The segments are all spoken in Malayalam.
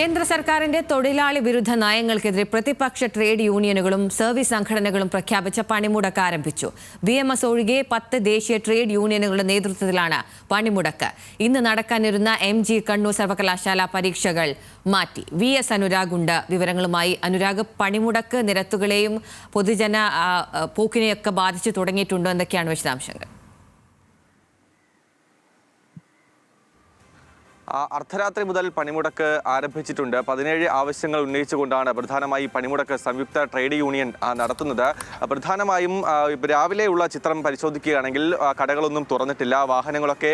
കേന്ദ്ര സർക്കാരിന്റെ തൊഴിലാളി വിരുദ്ധ നയങ്ങൾക്കെതിരെ പ്രതിപക്ഷ ട്രേഡ് യൂണിയനുകളും സർവീസ് സംഘടനകളും പ്രഖ്യാപിച്ച പണിമുടക്ക് ആരംഭിച്ചു. ബി എം എസ് ഒഴികെ പത്ത് ദേശീയ ട്രേഡ് യൂണിയനുകളുടെ നേതൃത്വത്തിലാണ് പണിമുടക്ക്. ഇന്ന് നടക്കാനിരുന്ന എം ജി കണ്ണൂർ സർവകലാശാല പരീക്ഷകൾ മാറ്റി. വി എസ് അനുരാഗ് ഉണ്ട് വിവരങ്ങളുമായി അനുരാഗ് പണിമുടക്ക് നിരത്തുകളെയും പൊതുജന പോക്കിനെയൊക്കെ ബാധിച്ചു തുടങ്ങിയിട്ടുണ്ടോ എന്തൊക്കെയാണ് വിശദാംശങ്ങൾ. അർദ്ധരാത്രി മുതൽ പണിമുടക്ക് ആരംഭിച്ചിട്ടുണ്ട്. പതിനേഴ് ആവശ്യങ്ങൾ ഉന്നയിച്ചുകൊണ്ടാണ് പ്രധാനമായി പണിമുടക്ക് സംയുക്ത ട്രേഡ് യൂണിയൻ നടത്തുന്നത്. പ്രധാനമായും രാവിലെയുള്ള ചിത്രം പരിശോധിക്കുകയാണെങ്കിൽ കടകളൊന്നും തുറന്നിട്ടില്ല. വാഹനങ്ങളൊക്കെ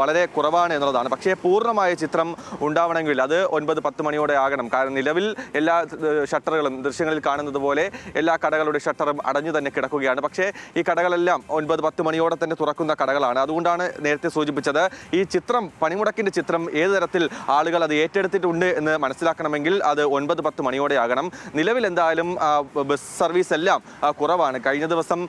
വളരെ കുറവാണ് എന്നുള്ളതാണ്. പക്ഷേ പൂർണമായ ചിത്രം ഉണ്ടാവണമെങ്കിൽ അത് ഒൻപത് പത്ത് മണിയോടെ ആകണം. കാരണം നിലവിൽ എല്ലാ ഷട്ടറുകളും ദൃശ്യങ്ങളിൽ കാണുന്നത് പോലെ എല്ലാ കടകളുടെ ഷട്ടറും അടഞ്ഞു തന്നെ കിടക്കുകയാണ്. പക്ഷേ ഈ കടകളെല്ലാം ഒൻപത് പത്ത് മണിയോടെ തന്നെ തുറക്കുന്ന കടകളാണ്. അതുകൊണ്ടാണ് നേരത്തെ സൂചിപ്പിച്ചത് ഈ ചിത്രം പണിമുടക്കിന്റെ ചിത്രം ഏത് തരത്തിൽ ആളുകൾ അത് ഏറ്റെടുത്തിട്ടുണ്ട് എന്ന് മനസ്സിലാക്കണമെങ്കിൽ അത് ഒൻപത് പത്ത് മണിയോടെ ആകണം നിലവിൽ എന്തായാലും ബസ് സർവീസ് എല്ലാം കുറവാണ്. കഴിഞ്ഞ ദിവസം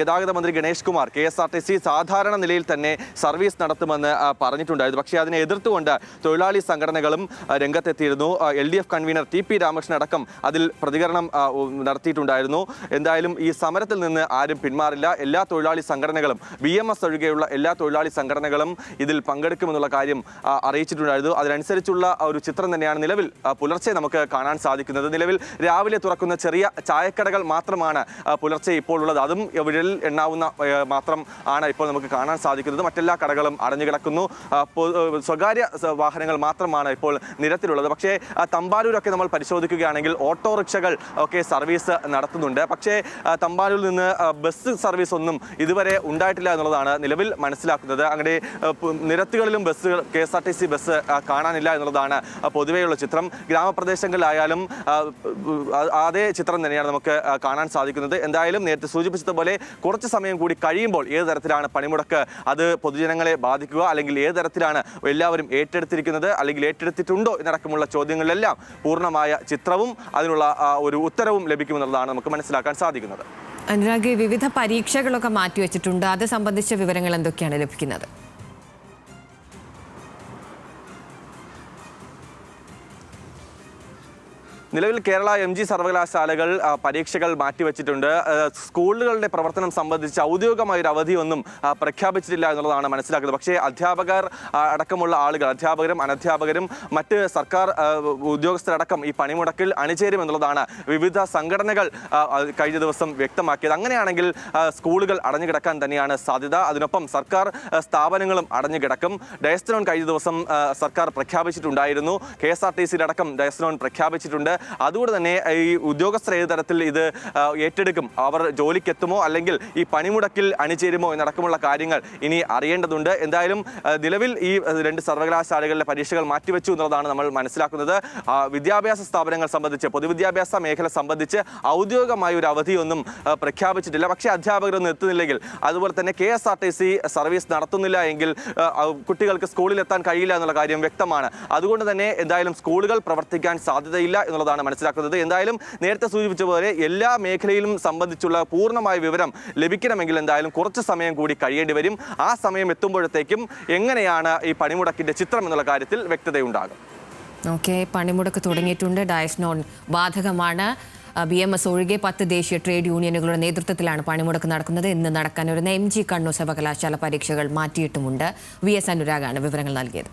ഗതാഗത മന്ത്രി Ganesh Kumar K S R T C സാധാരണ നിലയിൽ തന്നെ സർവീസ് നടത്തുമെന്ന് പറഞ്ഞിട്ടുണ്ടായിരുന്നു. പക്ഷേ അതിനെ എതിർത്തുകൊണ്ട് തൊഴിലാളി സംഘടനകളും രംഗത്തെത്തിയിരുന്നു. L D F convener T P Ramakrishnan അടക്കം അതിൽ പ്രതികരണം നടത്തിയിട്ടുണ്ടായിരുന്നു. എന്തായാലും ഈ സമരത്തിൽ നിന്ന് ആരും പിന്മാറില്ല. എല്ലാ തൊഴിലാളി സംഘടനകളും ബി എം എസ് ഒഴികെയുള്ള എല്ലാ തൊഴിലാളി സംഘടനകളും ഇതിൽ പങ്കെടുക്കുമെന്നുള്ള കാര്യം ആ, അറിയിച്ചിട്ടുണ്ടായിരുന്നു അതിനനുസരിച്ചുള്ള ഒരു ചിത്രം തന്നെയാണ് നിലവിൽ പുലർച്ചെ നമുക്ക് കാണാൻ സാധിക്കുന്നത്. നിലവിൽ രാവിലെ തുറക്കുന്ന ചെറിയ ചായക്കടകൾ മാത്രമാണ് പുലർച്ചെ ഇപ്പോൾ ഉള്ളത്. അതും വിരൽ എണ്ണാവുന്ന മാത്രം ആണ് ഇപ്പോൾ നമുക്ക് കാണാൻ സാധിക്കുന്നത്. മറ്റെല്ലാ കടകളും അടഞ്ഞു കിടക്കുന്നു. സ്വകാര്യ വാഹനങ്ങൾ മാത്രമാണ് ഇപ്പോൾ നിരത്തിലുള്ളത്. പക്ഷേ തമ്പാനൂരൊക്കെ നമ്മൾ പരിശോധിക്കുകയാണെങ്കിൽ ഓട്ടോറിക്ഷകൾ ഒക്കെ സർവീസ് നടത്തുന്നുണ്ട്. പക്ഷേ തമ്പാനൂരിൽ നിന്ന് ബസ് സർവീസ് ഒന്നും ഇതുവരെ ഉണ്ടായിട്ടില്ല എന്നുള്ളതാണ് നിലവിൽ മനസ്സിലാക്കുന്നത്. അങ്ങനെ നിരത്തുകളിലും ബസ്സുകൾ K S R T C bus ആ, കാണാനില്ല എന്നുള്ളതാണ് പൊതുവെയുള്ള ചിത്രം. ഗ്രാമപ്രദേശങ്ങളിലായാലും അതേ ചിത്രം തന്നെയാണ് നമുക്ക് കാണാൻ സാധിക്കുന്നത്. എന്തായാലും നേരത്തെ സൂചിപ്പിച്ചതുപോലെ കുറച്ച് സമയം കൂടി കഴിയുമ്പോൾ ഏത് തരത്തിലാണ് പണിമുടക്ക് അത് പൊതുജനങ്ങളെ ബാധിക്കുക? അല്ലെങ്കിൽ ഏത് തരത്തിലാണ് എല്ലാവരും ഏറ്റെടുത്തിരിക്കുന്നത്? അല്ലെങ്കിൽ ഏറ്റെടുത്തിട്ടുണ്ടോ? എന്നടക്കമുള്ള ചോദ്യങ്ങളിലെല്ലാം പൂർണമായ ചിത്രവും അതിനുള്ള ഒരു ഉത്തരവും ലഭിക്കുമെന്നുള്ളതാണ് നമുക്ക് മനസ്സിലാക്കാൻ സാധിക്കുന്നത്. അനുരാഗ് വിവിധ പരീക്ഷകളൊക്കെ മാറ്റിവെച്ചിട്ടുണ്ട്. അത് സംബന്ധിച്ച വിവരങ്ങൾ എന്തൊക്കെയാണ് ലഭിക്കുന്നത്? നിലവിൽ കേരള എം ജി സർവകലാശാലകൾ പരീക്ഷകൾ മാറ്റിവെച്ചിട്ടുണ്ട്. സ്കൂളുകളുടെ പ്രവർത്തനം സംബന്ധിച്ച് ഔദ്യോഗികമായ ഒരു അവധിയൊന്നും പ്രഖ്യാപിച്ചിട്ടില്ല എന്നുള്ളതാണ് മനസ്സിലാക്കുന്നത്. പക്ഷേ അധ്യാപകർ അടക്കമുള്ള ആളുകൾ അധ്യാപകരും അനധ്യാപകരും മറ്റ് സർക്കാർ ഉദ്യോഗസ്ഥരടക്കം ഈ പണിമുടക്കിൽ അണിചേരുമെന്നുള്ളതാണ് വിവിധ സംഘടനകൾ കഴിഞ്ഞ ദിവസം വ്യക്തമാക്കിയത്. അങ്ങനെയാണെങ്കിൽ സ്കൂളുകൾ അടഞ്ഞു കിടക്കാൻ തന്നെയാണ് സാധ്യത. അതിനൊപ്പം സർക്കാർ സ്ഥാപനങ്ങളും അടഞ്ഞു കിടക്കും ഡയസ്റ്റനോൺ കഴിഞ്ഞ ദിവസം സർക്കാർ പ്രഖ്യാപിച്ചിട്ടുണ്ടായിരുന്നു. കെ എസ് ആർ ടി സിയിലടക്കം ഡയസ്റ്റനോൺ പ്രഖ്യാപിച്ചിട്ടുണ്ട്. അതുകൊണ്ട് തന്നെ ഈ ഉദ്യോഗസ്ഥർ ഏത് തരത്തിൽ ഇത് ഏറ്റെടുക്കും? അവർ ജോലിക്കെത്തുമോ? അല്ലെങ്കിൽ ഈ പണിമുടക്കിൽ അണിചേരുമോ? എന്നടക്കമുള്ള കാര്യങ്ങൾ ഇനി അറിയേണ്ടതുണ്ട്. എന്തായാലും നിലവിൽ ഈ രണ്ട് സർവകലാശാലകളിലെ പരീക്ഷകൾ മാറ്റിവെച്ചു എന്നുള്ളതാണ് നമ്മൾ മനസ്സിലാക്കുന്നത്. വിദ്യാഭ്യാസ സ്ഥാപനങ്ങൾ സംബന്ധിച്ച് പൊതുവിദ്യാഭ്യാസ മേഖല സംബന്ധിച്ച് ഔദ്യോഗികമായ ഒരു അവധിയൊന്നും പ്രഖ്യാപിച്ചിട്ടില്ല. പക്ഷേ അധ്യാപകരൊന്നും എത്തുന്നില്ലെങ്കിൽ അതുപോലെ തന്നെ K S R T C service നടത്തുന്നില്ല എങ്കിൽ കുട്ടികൾക്ക് സ്കൂളിൽ എത്താൻ കഴിയില്ല എന്നുള്ള കാര്യം വ്യക്തമാണ്. അതുകൊണ്ട് തന്നെ എന്തായാലും സ്കൂളുകൾ പ്രവർത്തിക്കാൻ സാധ്യതയില്ല എന്നുള്ളതാണ് മനസ്സിലാക്കുന്നത്. എന്തായാലും നേരത്തെ സൂചിപ്പിച്ച പോലെ എല്ലാ മേഖലയിലും സംബന്ധിച്ചുള്ള പൂർണമായ വിവരം ലഭിക്കണമെങ്കിൽ എന്തായാലും കുറച്ച് സമയം കൂടി കഴിയേണ്ടി വരും. ആ സമയം എത്തുമ്പോഴത്തേക്കും എങ്ങനെയാണ് ഈ പണിമുടക്കിന്റെ ചിത്രം എന്നുള്ള കാര്യത്തിൽ വ്യക്തതയുണ്ടാകും. ഓക്കെ പണിമുടക്ക് തുടങ്ങിയിട്ടുണ്ട്. ഡയസ്നോൺ ബാധകമാണ്. ബി എം എസ് ഒഴികെ പത്ത് ദേശീയ ട്രേഡ് യൂണിയനുകളുടെ നേതൃത്വത്തിലാണ് പണിമുടക്ക് നടക്കുന്നത്. ഇന്ന് നടക്കാനൊരുന്ന എം ജി കണ്ണൂർ സർവകലാശാല പരീക്ഷകൾ മാറ്റിയിട്ടുമുണ്ട്. വി എസ് അനുരാഗാണ് വിവരങ്ങൾ നൽകിയത്.